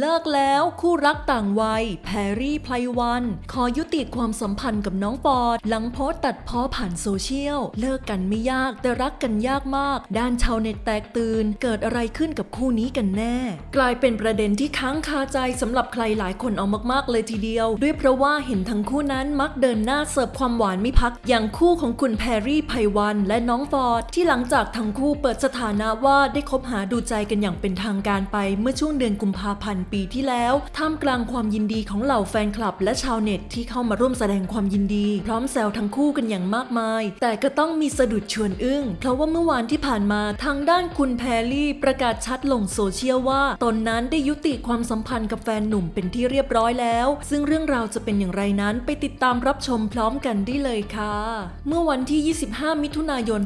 เลิกแล้วคู่รักต่างวัย แพรรี่ไพลวัน ขอยุติความสัมพันธ์กับน้องปอด หลังโพสต์ตัดพ้อผ่านโซเชียล เลิกกันไม่ยากแต่รักกันยากมาก ด้านชาวเน็ตแตกตื่น เกิดอะไรขึ้นกับคู่นี้กันแน่ กลายเป็นประเด็นที่ค้างคาใจสำหรับใครหลายคนเอามากๆเลยทีเดียว ด้วยเพราะว่าเห็นทั้งคู่นั้นมักเดินหน้าเสิร์ฟความหวานไม่พัก อย่างคู่ของคุณแพรรี่ไพวันและน้องฟอร์ดที่หลังจากทั้งคู่เปิดสถานะว่าได้คบหาดูใจกันอย่างเป็นทางการไปเมื่อช่วงเดือนกุมภาพันธ์ปีที่แล้วท่ามกลางความยินดีของเหล่าแฟนคลับ และชาวเน็ตที่เข้ามาร่วมแสดงความยินดี พร้อมแซวทั้งคู่กันอย่างมากมาย แต่ก็ต้องมีสะดุดชวนอึ้ง เพราะว่าเมื่อวานที่ผ่านมาทางด้านคุณแพรรี่ประกาศชัดลงโซเชียลว่า ตนนั้นได้ยุติความสัมพันธ์กับแฟนหนุ่มเป็นที่เรียบร้อยแล้ว ซึ่งเรื่องราวจะเป็นอย่างไรนั้นไปติดตามรับชมพร้อมกันได้เลยค่ะ เมื่อวันที่ 25 มิถุนายน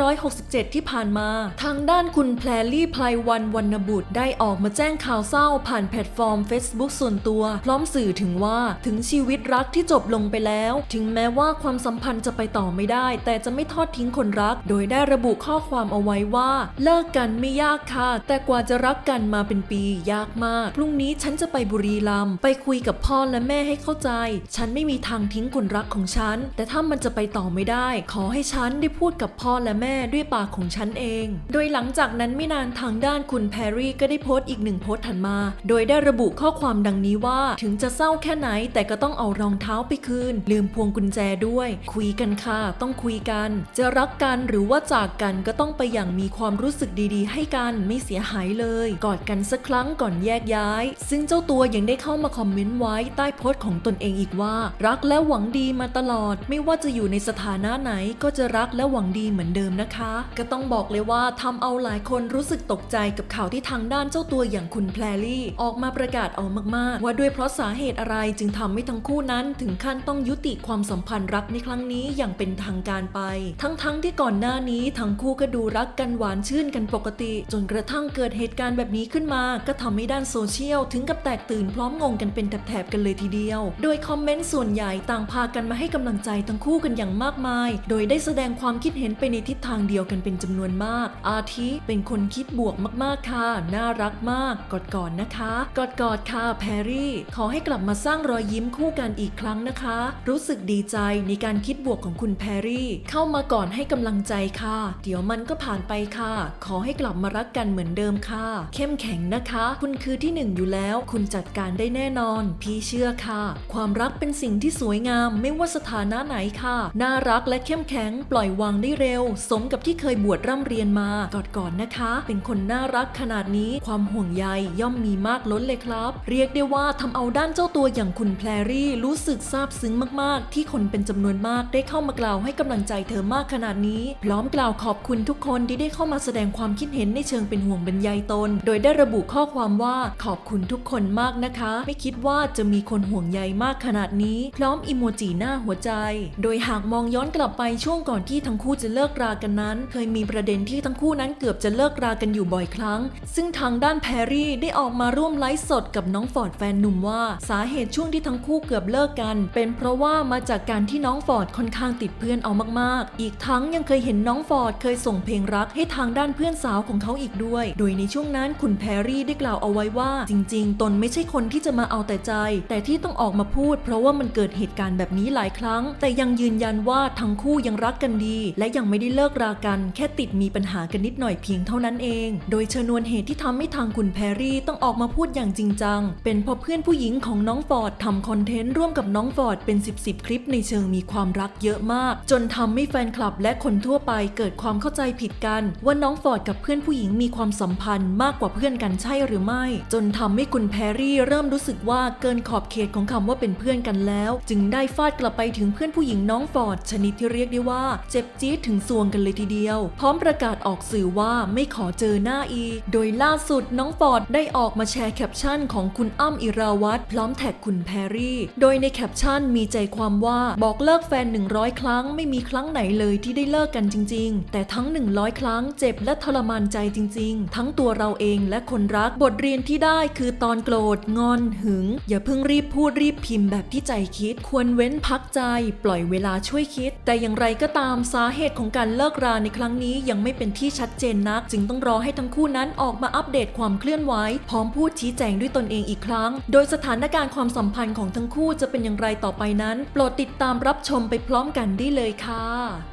2567 ที่ผ่านมา ทางด้านคุณแพรลี่ไพลวันวรรณบุตรได้ออกมาแจ้งข่าวเศร้าผ่านแพลตฟอร์ม Facebook ส่วนตัว พร้อมสื่อถึงว่าถึงชีวิตรักที่จบลงไปแล้ว ถึงแม้ว่าความสัมพันธ์จะไปต่อไม่ได้ แต่จะไม่ทอดทิ้งคนรัก โดยได้ระบุข้อความเอาไว้ว่า เลิกกันไม่ยากค่ะ แต่กว่าจะรักกันมาเป็นปียากมาก พรุ่งนี้ฉันจะไปบุรีรัมย์ไปคุยกับพ่อและแม่ให้เข้าใจ ฉันไม่มีทางทิ้งคนรักของฉัน แต่ถ้ามันจะไปต่อไม่ได้ ขอให้ฉันได้พูดกับพ่อและแม่ด้วยปากของฉันเอง โดยหลังจากนั้นไม่นานทางด้านคุณแพรรี่ก็ได้โพสต์อีกหนึ่งโพสต์ถัดมาโดยได้ระบุข้อความดังนี้ว่าถึงจะเศร้าแค่ไหนแต่ก็ต้องเอารองเท้าไปคืน ลืมพวงกุญแจด้วย คุยกันค่ะ ต้องคุยกัน จะรักกันหรือว่าจากกันก็ต้องไปอย่างมีความรู้สึกดีๆ ให้กันไม่เสียหายเลย กอดกันสักครั้งก่อนแยกย้าย ซึ่งเจ้าตัวยังได้เข้ามาคอมเมนต์ไว้ใต้โพสต์ของตนเองอีกว่า รักและหวังดีมาตลอด ไม่ว่าจะอยู่ในสถานะไหนก็จะรักและหวังดีเหมือนเดิมนะคะ ก็ต้องบอกเลยว่าทำเอาหลายคนรู้สึกตกใจกับข่าวที่ทางด้านเจ้าตัวอย่างคุณแพรลี่ออกมาประกาศเอามากๆ ว่าด้วยเพราะสาเหตุอะไรจึงทำให้ทั้งคู่นั้น ถึงขั้นต้องยุติความสัมพันธ์รักในครั้งนี้อย่างเป็นทางการไป ทั้งๆที่ก่อนหน้านี้ทั้งคู่ก็ดูรักกันหวานชื่นกันปกติ จนกระทั่งเกิดเหตุการณ์แบบนี้ขึ้นมา ก็ทำให้ด้านโซเชียลถึงกับแตกตื่นพร้อมงงกันเป็นแถบๆกันเลยทีเดียว โดยคอมเมนต์ส่วนใหญ่ต่างพากันมาให้กำลังใจทั้งคู่กันอย่างมากมาย โดยได้แสดงความคิดเห็นไปในทิศทางเดียวกันเป็นจำนวนมาก อาทิเป็นคนคิดบวกมากๆค่ะน่ารักมากกอดก่อนนะคะ กอดกอดๆค่ะแพรรี่ ขอให้กลับมาสร้างรอยยิ้มคู่กันอีกครั้งนะคะ รู้สึกดีใจในการคิดบวกของคุณแพรรี่ เข้ามาก่อนให้กำลังใจค่ะ เดี๋ยวมันก็ผ่านไปค่ะ ขอให้กลับมารักกันเหมือนเดิมค่ะ เข้มแข็งนะคะ คุณคือที่หนึ่งอยู่แล้ว คุณจัดการได้แน่นอน พี่เชื่อค่ะ ความรักเป็นสิ่งที่สวยงาม ไม่ว่าสถานะไหนค่ะ น่ารักและเข้มแข็ง ปล่อยวางได้เร็ว สมกับที่เคยบวชร่ำเรียนมากอดก่อนนะคะ เป็นคนน่ารักขนาดนี้ ความห่วงใยย่อมมีมากล้นเลยครับ เรียกได้ว่าทำเอาด้านเจ้าตัวอย่างคุณแพรรี่รู้สึกซาบซึ้งมากๆ ที่คนเป็นจำนวนมากได้เข้ามากล่าวให้กำลังใจเธอมากขนาดนี้ พร้อมกล่าวขอบคุณทุกคนที่ได้เข้ามาแสดงความคิดเห็นในเชิงเป็นห่วงบรรยายตน โดยได้ระบุข้อความว่าขอบคุณทุกคนมากนะคะ ไม่คิดว่าจะมีคนห่วงใยมากขนาดนี้ พร้อมอิโมจิหน้าหัวใจ โดยหากมองย้อนกลับไปช่วงก่อนที่ทั้งคู่จะเลิกรากันนั้น เคยมีประเด็นที่ทั้งคู่นั้นเกือบจะเลิกรากันอยู่บ่อยครั้ง ซึ่งทางด้านแพรรี่ได้ออกมาาร่วมไลฟ์สดกับน้องฟอร์ดแฟนหนุ่มว่า สาเหตุช่วงที่ทั้งคู่เกือบเลิกกัน เป็นเพราะว่ามาจากการที่น้องฟอร์ดค่อนข้างติดเพื่อนเอามากๆ อีกทั้งยังเคยเห็นน้องฟอร์ดเคยส่งเพลงรักให้ทางด้านเพื่อนสาวของเขาอีกด้วย โดยในช่วงนั้นคุณแพรรี่ได้กล่าวเอาไว้ว่า จริง ๆ ตนไม่ใช่คนที่จะมาเอาแต่ใจ แต่ที่ต้องออกมาพูด เพราะว่ามันเกิดเหตุการณ์แบบนี้หลายครั้ง แต่ยังยืนยันว่าทั้งคู่ยังรักกันดี และยังไม่ได้เลิกรากัน แค่ติดมีปัญหากันนิดหน่อยเพียงเท่านั้นเอง โดยชนวนเหตุที่ทำให้ทางคุณแพรรี่ต้องออกมาพูดอย่างจริงจัง เป็นเพราะเพื่อนผู้หญิงของน้องฟอร์ดทำคอนเทนต์ร่วมกับน้องฟอร์ดเป็น 10บสคลิปในเชิงมีความรักเยอะมาก จนทำให้แฟนคลับและคนทั่วไปเกิดความเข้าใจผิดกัน ว่าน้องฟอร์ดกับเพื่อนผู้หญิงมีความสัมพันธ์มากกว่าเพื่อนกันใช่หรือไม่ จนทำให้คุณแพรรี่เริ่มรู้สึกว่าเกินขอบเขตของคำว่าเป็นเพื่อนกันแล้ว จึงได้ฟาดกลับไปถึงเพื่อนผู้หญิงน้องฟอร์ดชนิดที่เรียกได้ว่าเจ็บจี๊ดถึงซวงกันเลยทีเดียว พร้อมประกาศออกสื่อว่าไม่ขอเจอหน้าอีก โดยล่าสุดน้องฟอร์ดได้ออกมาแชร์แคปชั่นของคุณอ้ำอิราวัตรพร้อมแท็กคุณแพรรี่ โดยในแคปชั่นมีใจความว่าบอกเลิกแฟน 100 ครั้งไม่มีครั้งไหนเลยที่ได้เลิกกันจริง ๆ แต่ทั้ง 100 ครั้งเจ็บและทรมานใจจริง ๆ ทั้งตัวเราเองและคนรักบทเรียนที่ได้คือตอนโกรธงอนหึง อย่าเพิ่งรีบพูดรีบพิมพ์แบบที่ใจคิด ควรเว้นพักใจ ปล่อยเวลาช่วยคิด แต่อย่างไรก็ตามสาเหตุของการเลิกราในครั้งนี้ยังไม่เป็นที่ชัดเจนนัก จึงต้องรอให้ทั้งคู่นั้นออกมาอัปเดตความเคลื่อนไหวพร้อมมพูดชี้แจงด้วยตนเองอีกครั้ง โดยสถานการณ์ความสัมพันธ์ของทั้งคู่จะเป็นอย่างไรต่อไปนั้น โปรดติดตามรับชมไปพร้อมกันได้เลยค่ะ